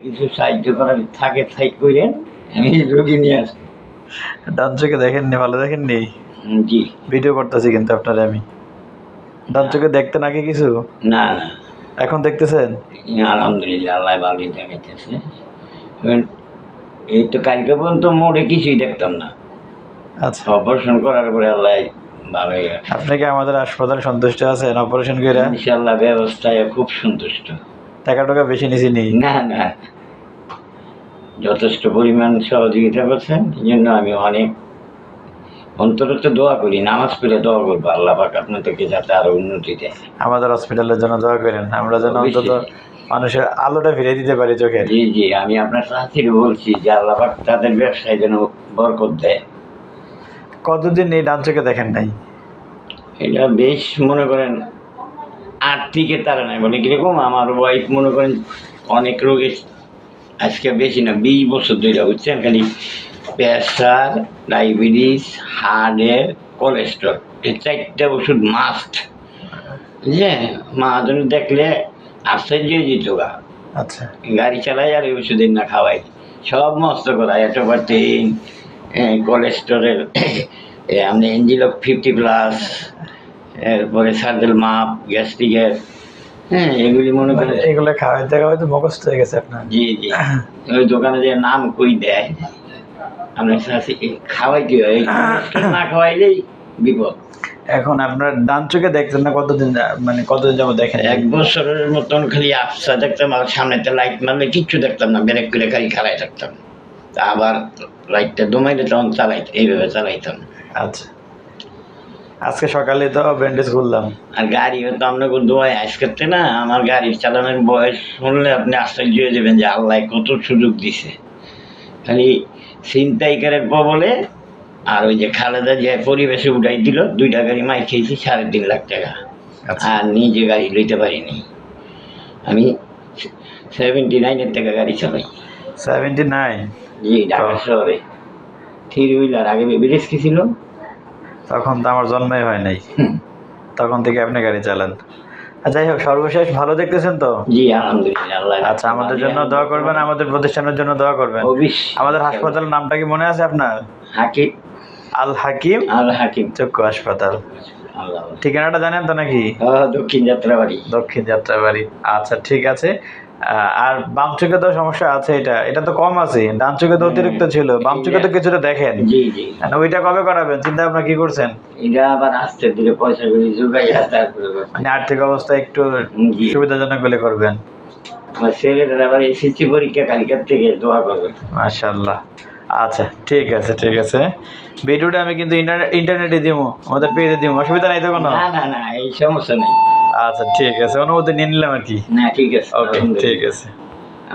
কিছু সাহায্য করার থাকে থাই করেন আমি রোগী নিয়ে আসি। ডান চোখে দেখেননি ভালো দেখেননি? জি। ভিডিও করতেছি কিন্তু আপনারে আমি। ডান চোখে দেখতে নাকি কিছু? না না। এখন দেখতেছেন? আলহামদুলিল্লাহ আল্লাহ ভালোই দেখাইতেছে। এই তো কালকে পর্যন্ত মোড়ে কিছুই দেখতাম না। আচ্ছা। অপারেশন করার পরে আল্লাহ ভালোই আপনি কি আমাদের হাসপাতালে সন্তুষ্ট আছেন অপারেশন করে ইনশাল্লাহ ব্যবস্থায় খুব সন্তুষ্ট। টাকা টাকা বেশি নিছি নি। না না। যথেষ্ট পরিমাণ সহযোগিতা করছেন এই জন্য আমি অনেক অন্তরত দোয়া করি নামাজ পড়ে দোয়া করব। আল্লাহ পাক আপনাদেরকে যাতে আরও উন্নতি দেয়। আমাদের হসপিটালের জন্য দোয়া করেন আমরা যেন অন্তত মানুষের আলোটা ফিরে দিতে পারি চোখের। জি জি আমি আপনার সাথে বলছি যে আল্লাহ পাক তাদের ব্যবসায় যেন বরকত দেয়। কতদিন এই ডান চোখে দেখেন নাই? এটা বেশ মনে করেন আট থেকে তারা নাই। বলে কীরকম? আমার ওয়াইফ মনে করেন অনেক রোগে আজকে বেশি না বিশ বছর ধরে বুঝছেন? খালি প্রেশার ডায়াবেটিস হার্টের কোলেস্ট্রল এই চারটা ওষুধ মাস্ট বুঝলেন মাহাজন দেখলে আশ্চর্য যেত গা। আচ্ছা। গাড়ি চালাই আর এই ওষুধের না খাওয়াই সব মস্ত করা অ্যাটোপার্টিন কোলেস্টোরের আপনি এনজিলো ফিফটি প্লাস এরপরে সার্জেল মাপ গ্যাস্ট্রিকের হ্যাঁ এগুলি মনে মানে করেন এগুলো মুখস্থ হয়ে গেছে আপনার। জি জি। ওই দোকানে যে নাম কই দেয় খাওয়াইতে হয়? না খাওয়াইলেই বিপদ। এখন আপনার ডান চোখে দেখছেন না কতদিন মানে কতদিন যাব দেখেন? এক বছরের মতন খালি আফসা দেখতাম আর সামনেতে লাইট মারলে কিচ্ছু দেখতাম না ব্রেক করে খালি খালাই থাকতাম। তা আবার লাইটটা দমাইলে তখন চালাই এইভাবে চালাইতাম। আচ্ছা। আজকে সকালে তো ব্যান্ডেজ করলাম আর গাড়িও তো আপনাকে দোয়ায় আস করতে না আমার গাড়ি চালানোর বয়স শুনলে আপনি আশ্চর্য হয়ে যাবেন যে আল্লাহ কত সুযোগ দিছে। খালি ছিনতাইকারের বলে আর ওই যে খালেদা যে পরিবেশে উঠাই দিল দুইটা গাড়ি মাই খেয়েছি সাড়ে তিন লাখ টাকা। আচ্ছা। আর নিজে গাড়ি লইতে পারিনি। আমি সেভেন্টি নাইনের টাকা গাড়ি চালাই। Seventy nine G Dhaka. শহরে। থ্রি হুইলার আগে বেবি রিস্কি ছিল তখন তো আমার জন্মই হয় নাই। তখন থেকে আপনি গাড়ি চালান। যাই হোক সর্বশেষ ভালো দেখতেছেন তো? জি আলহামদুলিল্লাহ আচ্ছা আমাদের জন্য দোয়া করবেন আমাদের প্রতিষ্ঠানের জন্য দোয়া করবেন। আমাদের হাসপাতালের নামটা কি মনে আছে আপনার? হাকিম। আল হাকিম? আল হাকিম। চক্ষু হাসপাতাল। ঠিকানাটা জানেন তো নাকি? দক্ষিণ যাত্রাবাড়ি। দক্ষিণ যাত্রাবাড়ি। আচ্ছা ঠিক আছে। আর বাম চোখে তো সমস্যা আছে এটা। এটা তো কম আছে। ডান চোখে তো অতিরিক্ত ছিল। বাম চোখে তো কিছুটা দেখেন। ওইটা কবে করাবেন? চিন্তা ভাবনা কি করছেন? এটা আবার আস্তে ধীরে পয়সা করে তারপরে মানে আর্থিক অবস্থা একটু সুবিধাজনক হলে করবেন। আমার ছেলেটার আবার এসএসসি পরীক্ষা কালকার থেকে দোয়া করবেন। মাশাল্লাহ আচ্ছা ঠিক আছে ঠিক আছে। ভিডিওটা আমি কিন্তু ইন্টারনেট দিব আমাদের পেজে দিব অসুবিধা নাই তো কোনো? না না না এই সমস্যা নেই। আচ্ছা ঠিক আছে অনুমতি নিয়ে নিলাম আর কি। না ঠিক আছে ওকে ঠিক আছে।